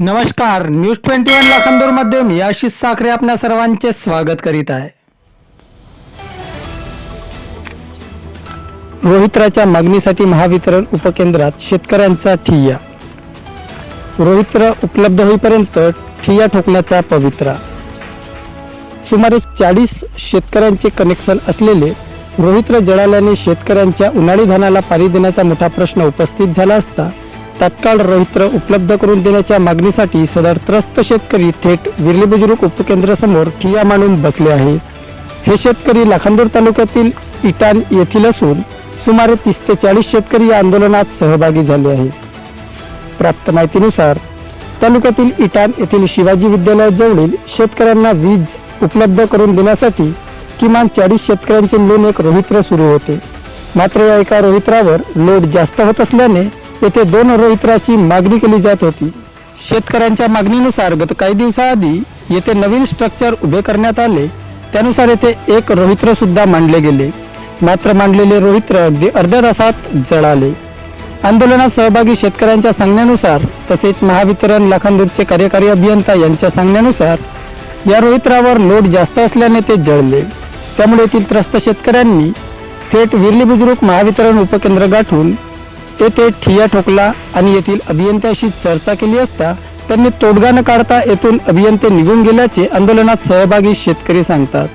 नमस्कार news twenty one लाखांदूरमध्ये मी आशिष साखरे आपल्या सर्वांचे स्वागत करीत आहे. रोहित्राच्या मागणीसाठी महावितरण उपकेंद्रात शेतकऱ्यांचा ठिय्या. रोहित्र उपलब्ध होईपर्यंत ठिय्या ठोकण्याचा पवित्रा. सुमारे चाळीस शेतकऱ्यांचे कनेक्शन असलेले रोहित्र जळाल्याने शेतकऱ्यांच्या उन्हाळी धानाला पाणी देण्याचा मोठा प्रश्न उपस्थित झाला असता तात्काळ रोहित्र उपलब्ध करून देण्याच्या मागणीसाठी सदर त्रस्त शेतकरी थेट विरली बुजुर्ग उपकेंद्रासमोर ठिया मांडून बसले आहे. हे शेतकरी लाखांदूर तालुक्यातील इटान येथील असून सुमारे तीस ते चाळीस शेतकरी या आंदोलनात सहभागी झाले आहेत. प्राप्त माहितीनुसार तालुक्यातील इटान येथील शिवाजी विद्यालयाजवळील शेतकऱ्यांना वीज उपलब्ध करून देण्यासाठी किमान चाळीस शेतकऱ्यांचे मिळून एक रोहित्र सुरू होते. मात्र या एका रोहित्रावर लोड जास्त होत असल्याने येथे दोन रोहित्राची मागणी केली जात होती. शेतकऱ्यांच्या मागणीनुसार गत काही दिवसाआधी येथे नवीन स्ट्रक्चर उभे करण्यात आले. त्यानुसार येथे एक रोहित्र सुद्धा मांडले गेले. मात्र मांडलेले रोहित्र अगदी अर्ध्या तासात जळाले. आंदोलनात सहभागी शेतकऱ्यांच्या सांगण्यानुसार तसेच महावितरण लाखांदूरचे कार्यकारी अभियंता यांच्या सांगण्यानुसार या रोहित्रावर लोड जास्त असल्याने ते जळले. त्यामुळे येथील त्रस्त शेतकऱ्यांनी थेट विरली बुजुर्ग महावितरण उपकेंद्र गाठून तेथे ठिया ठोकला आणि येथील अभियंत्याशी चर्चा केली असता त्यांनी तोडगा न काढता येथून अभियंते निघून गेल्याचे आंदोलनात सहभागी शेतकरी सांगतात.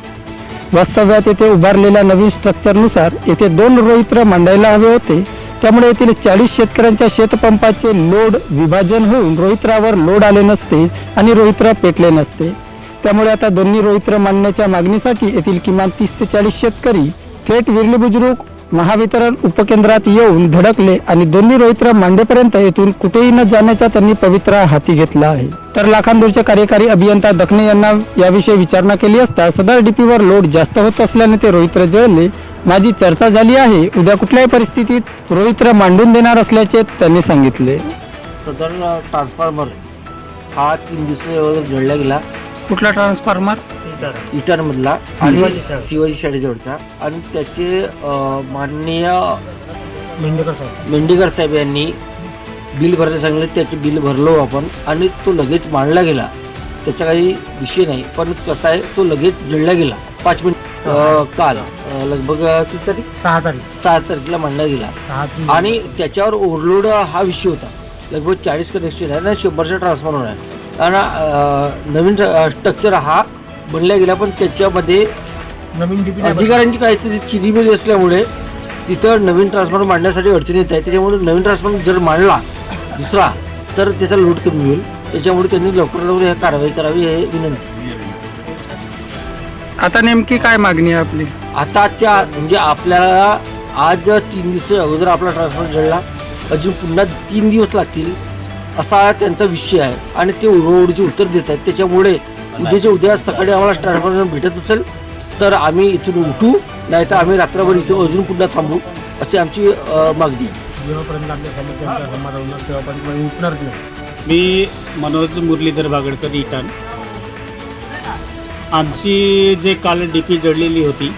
वास्तव्यात येथे उभारलेल्या नवीन स्ट्रक्चरनुसार येथे दोन रोहित्र मांडायला हवे होते. त्यामुळे येथील चाळीस शेतकऱ्यांच्या शेतपंपाचे लोड विभाजन होऊन रोहित्रावर लोड आले नसते आणि रोहित्र पेटले नसते. त्यामुळे आता दोन्ही रोहित्र मांडण्याच्या मागणीसाठी येथील किमान तीस ते चाळीस शेतकरी थेट विरली बुजुर्ग महावितरण उपकेंद्रात येऊन धडकले आणि दोन्ही रोहित्र मांडेपर्यंत येथून कुठेही न जाण्याचा त्यांनी पवित्रा हाती घेतला आहे. तर लाखांदूरचे कार्यकारी अभियंता दखने यांना याविषयी विचारणा केली असता सदर डीपीवर लोड जास्त होत असल्याने ते रोहित्र जळले. माझी चर्चा झाली आहे. उद्या कुठल्याही परिस्थितीत रोहित्र मांडून देणार असल्याचे त्यांनी सांगितले. सदर ट्रान्सफॉर्मर हा तीन दिवस जोडला गेला. कुठला ट्रान्सफॉर्मर? इटरमधला. आणि शिवाजी शाळेजवळचा. आणि त्याचे अ, माननीय मेंढेकर साहेब. यांनी बिल भरायला सांगितलं त्याचे बिल भरलो आपण. आणि तो लगेच मांडला गेला. त्याचा काही विषय नाही पण कसा आहे तो लगेच जळला गेला. पाच मिनिट अ, काल अ, लगभग किती तारीख? सहा तारीख. सहा तारखेला मांडला गेला. सहा आणि त्याच्यावर ओव्हरलोड हा विषय होता. लगभग चाळीस कनेक्शन आहे आणि शंभरचा ट्रान्सफॉर्मर आहे. आणि अं, नवीन स्ट्रक्चर हा बनला गेला पण त्याच्यामध्ये नवीन अधिकाऱ्यांची काहीतरी चिरीमिरी असल्यामुळे तिथं नवीन ट्रान्सफॉर्मर मांडण्यासाठी अडचण येत आहे त्याच्यामुळे नवीन ट्रान्सफॉर्मर जर मांडला दुसरा तर त्याचा लोड कमी होईल. त्याच्यामुळे त्यांनी लवकर लवकर ह्या कारवाई करावी हे विनंती. आता नेमकी काय मागणी आहे आपली? आताच्या म्हणजे आपल्याला आज तीन दिवस अगोदर आपला ट्रान्सफॉर्मर जळला. अजून पुन्हा तीन दिवस लागतील असा त्यांचा विषय आहे. आणि ते रोडचे उत्तर देत आहेत त्याच्यामुळे उद्याच्या उद्या सकाळी आम्हाला ट्रान्सफॉर्मर भेटत असेल तर आम्ही इथून उठू नाही तर आम्ही रात्रभर इथं अजून पुन्हा थांबू अशी आमची मागणी आहे. मी मनोज मुरलीधर बागडकर इटान आमची जे काल डी पी जडलेली होती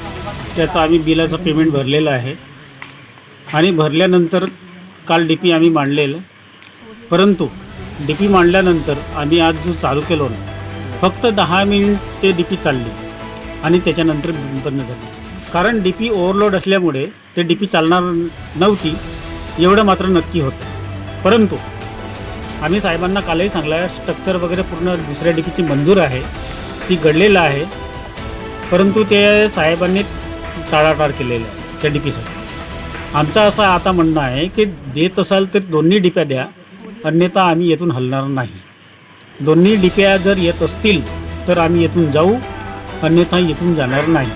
त्याचं आम्ही बिलाचं पेमेंट भरलेलं आहे. आणि भरल्यानंतर काल डी पी आम्ही मांडलेलं. परंतु डी पी मांडल्यानंतर आम्ही आज जो चालू केलो ना फक्त दहा मिनिट ते डी पी चालली. आणि त्याच्यानंतर बंद झाली. कारण डी पी ओव्हरलोड असल्यामुळे ते डी पी चालणार नव्हती एवढं मात्र नक्की होतं. परंतु आम्ही साहेबांना कालही सांगलं आहे स्ट्रक्चर वगैरे पूर्ण दुसऱ्या डीपीची मंजूर आहे ती घडलेलं आहे. परंतु ते साहेबांनी टाळाटाळ केलेलं आहे त्या डी पीसाठी आमचं असं आता म्हणणं आहे की देत असाल तर दोन्ही डिप्या द्या अन्यथा आम्ही येथून हलणार नाही. दोन्ही डिप्या जर येत असतील तर आम्ही येथून जाऊ. अन्यथा येथून जाणार नाही.